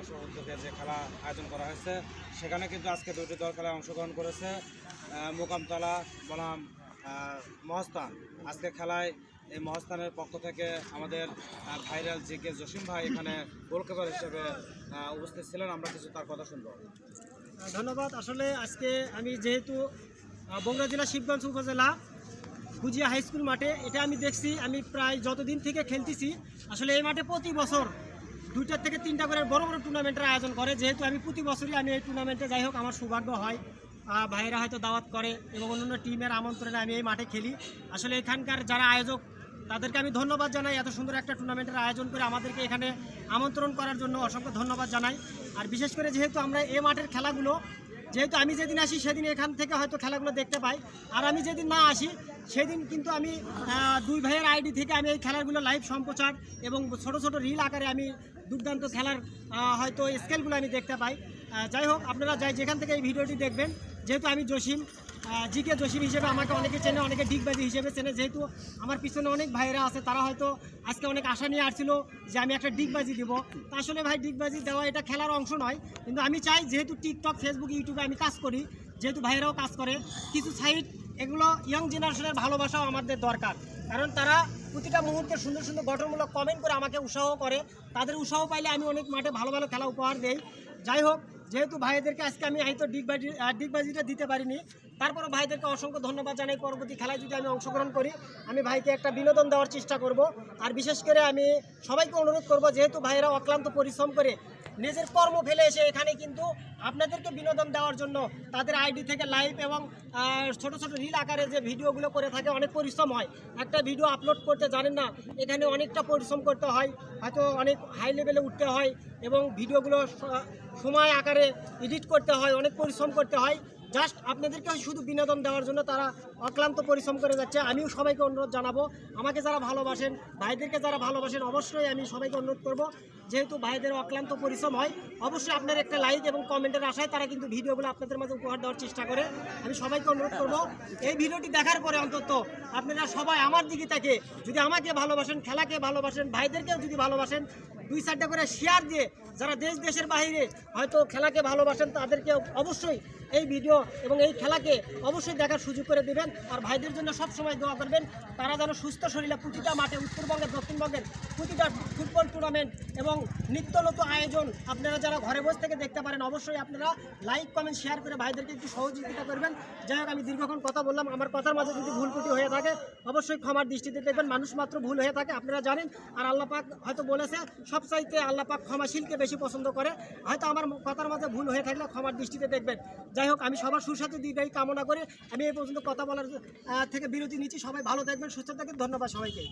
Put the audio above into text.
প্রকাশের উদ্যোগে যে খেলা আয়োজন করা হয়েছে, সেখানে কিন্তু আজকে দুটি দল খেলায় অংশগ্রহণ করেছে। মোকামতলা বনাম মহস্তান আজকে খেলায় এই মহস্তানের পক্ষ থেকে আমাদের ভাইরাল জি কে জসিম ভাই এখানে গোলকিপার হিসেবে উপস্থিত ছিলেন। আমরা কিছু তার কথা শুনব। ধন্যবাদ। আসলে আজকে আমি যেহেতু বগুড়া জেলা শিবগঞ্জ উপজেলা গুজিয়া হাই স্কুল মাঠে, এটা আমি দেখছি। আমি প্রায় যতদিন থেকে খেলতেছি, আসলে এই মাঠে প্রতি বছর দুইটার থেকে তিনটা করে বড় বড় টুর্নামেন্টের আয়োজন করে। যেহেতু আমি প্রতি বছরই আমি এই টুর্নামেন্টে যাই হোক, আমার সৌভাগ্য হয়। ভাইয়েরা হয়তো দাওয়াত করে এবং অন্যান্য টিমের আমন্ত্রণে আমি এই মাঠে খেলি। আসলে এখানকার যারা আয়োজক, তাদেরকে আমি ধন্যবাদ জানাই এত সুন্দর একটা টুর্নামেন্টের আয়োজন করে আমাদেরকে এখানে আমন্ত্রণ করার জন্য অসংখ্য ধন্যবাদ জানাই। আর বিশেষ করে যেহেতু আমরা এ মাঠের খেলাগুলো যেহেতু আমি যেদিন আসি সেদিন এখান থেকে হয়তো খেলাগুলো দেখতে পাই। আর আমি যেদিন না আসি, সেদিন কিন্তু আমি দুই ভাইয়ের আইডি থেকে আমি এই খেলাগুলো লাইভ সম্প্রচার এবং ছোট ছোট রিল আকারে আমি দুর্দান্ত খেলার হয়তো স্কেলগুলো আমি দেখতে পাই। যাই হোক, আপনারা যাই যেখান থেকে এই ভিডিওটি দেখবেন, যেহেতু আমি জসিম জি কে জসিম হিসেবে আমাকে অনেকে চেনে, অনেকে ডিগবাজি হিসেবে চেনে। যেহেতু আমার পিছনে অনেক ভাইয়েরা আছে, তারা হয়তো আজকে অনেক আশা নিয়ে আসছিল যে আমি একটা ডিগবাজি দিব। তা আসলে ভাই, ডিগবাজি দেওয়া এটা খেলার অংশ নয়, কিন্তু আমি চাই যেহেতু টিকটক, ফেসবুক, ইউটিউবে আমি কাজ করি, যেহেতু ভাইয়েরাও কাজ করে, কিছু সাইট, এগুলো ইয়ং জেনারেশনের ভালোবাসাও আমাদের দরকার। কারণ তারা প্রতিটা মুহূর্তে সুন্দর সুন্দর গঠনমূলক কমেন্ট করে আমাকে উৎসাহ করে। তাদের উৎসাহ পাইলে আমি অনেক মাঠে ভালো ভালো খেলা উপহার দেই। যাই হোক যেহেতু ভাইদেরকে আজকে আমি হয়তো ডিগবাজি ডিগবাজিটা দিতে পারিনি তারপরে ভাইদেরকে অসংখ্য ধন্যবাদ জানাই। পরবর্তী খেলায় যদি আমি অংশগ্রহণ করি, আমি ভাইকে একটা বিনোদন দেওয়ার চেষ্টা করব। আর বিশেষ করে আমি সবাইকে অনুরোধ করব, যেহেতু ভাইয়েরা অক্লান্ত পরিশ্রম করে নিজের কর্ম ফেলে এসে এখানে কিন্তু আপনাদেরকে বিনোদন দেওয়ার জন্য তাদের আইডি থেকে লাইভ এবং ছোটো ছোট রিল আকারে যে ভিডিওগুলো করে থাকে, অনেক পরিশ্রম হয়। একটা ভিডিও আপলোড করতে জানেন না, এখানে অনেকটা পরিশ্রম করতে হয়, হয়তো অনেক হাই লেভেলে উঠতে হয় এবং ভিডিওগুলো সময় আকারে এডিট করতে হয়, অনেক পরিশ্রম করতে হয়। জাস্ট আপনাদেরকে শুধু বিনোদন দেওয়ার জন্য তারা অক্লান্ত পরিশ্রম করে যাচ্ছে। আমিও সবাইকে অনুরোধ জানাব, আমাকে যারা ভালোবাসেন, ভাইদেরকে যারা ভালোবাসেন, অবশ্যই আমি সবাইকে অনুরোধ করব, যেহেতু ভাইদের অক্লান্ত পরিশ্রম হয়, অবশ্যই আপনার একটা লাইক এবং কমেন্টের আশায় তারা কিন্তু ভিডিওগুলো আপনাদের মাঝে উপহার দেওয়ার চেষ্টা করে। আমি সবাইকে অনুরোধ করব, এই ভিডিওটি দেখার পরে অন্তত আপনারা সবাই আমার দিকে থেকে যদি আমাকে ভালোবাসেন, খেলাকে ভালোবাসেন, ভাইদেরকেও যদি ভালোবাসেন, দুই চারটা করে শেয়ার দিয়ে যারা দেশ, দেশের বাইরে হয়তো খেলাকে ভালোবাসেন তাদেরকে অবশ্যই এই ভিডিও এবং এই খেলাকে অবশ্যই দেখার সুযোগ করে দেবেন। আর ভাইদের জন্য সব সময় দোয়া করবেন, তারা যেন সুস্থ শরীরে প্রতিটা মাঠে উত্তরবঙ্গের দক্ষিণবঙ্গের প্রতিটা ফুটবল টুর্নামেন্ট এবং নিত্য নতুন আয়োজন আপনারা যারা ঘরে বসে থেকে দেখতে পারেন, অবশ্যই আপনারা লাইক কমেন্ট শেয়ার করে ভাইদেরকে একটু সহযোগিতা করবেন। যাই হোক, আমি দীর্ঘক্ষণ কথা বললাম, আমার কথার মাঝে যদি ভুল ত্রুটি হয়ে থাকে, অবশ্যই ক্ষমার দৃষ্টিতে দেখবেন, মানুষ মাত্র ভুল হয়ে থাকে, আপনারা জানেন। আর আল্লাহ পাক হয়তো বলেছে সব চাইতে আল্লাহ পাক ক্ষমাশীলকে বেশি পছন্দ করে। হয়তো আমার কথার মাঝে ভুল হয়ে থাকলে ক্ষমার দৃষ্টিতে দেখবেন। যাই হোক, আমি সবার সুস্বাস্থ্য দীর্ঘায়ী কামনা করে। আমি এই পর্যন্ত কথা বলার থেকে বিরতি নিচ্ছি। সবাই ভালো থাকবেন, সুস্থ থাকবেন। ধন্যবাদ সবাইকে।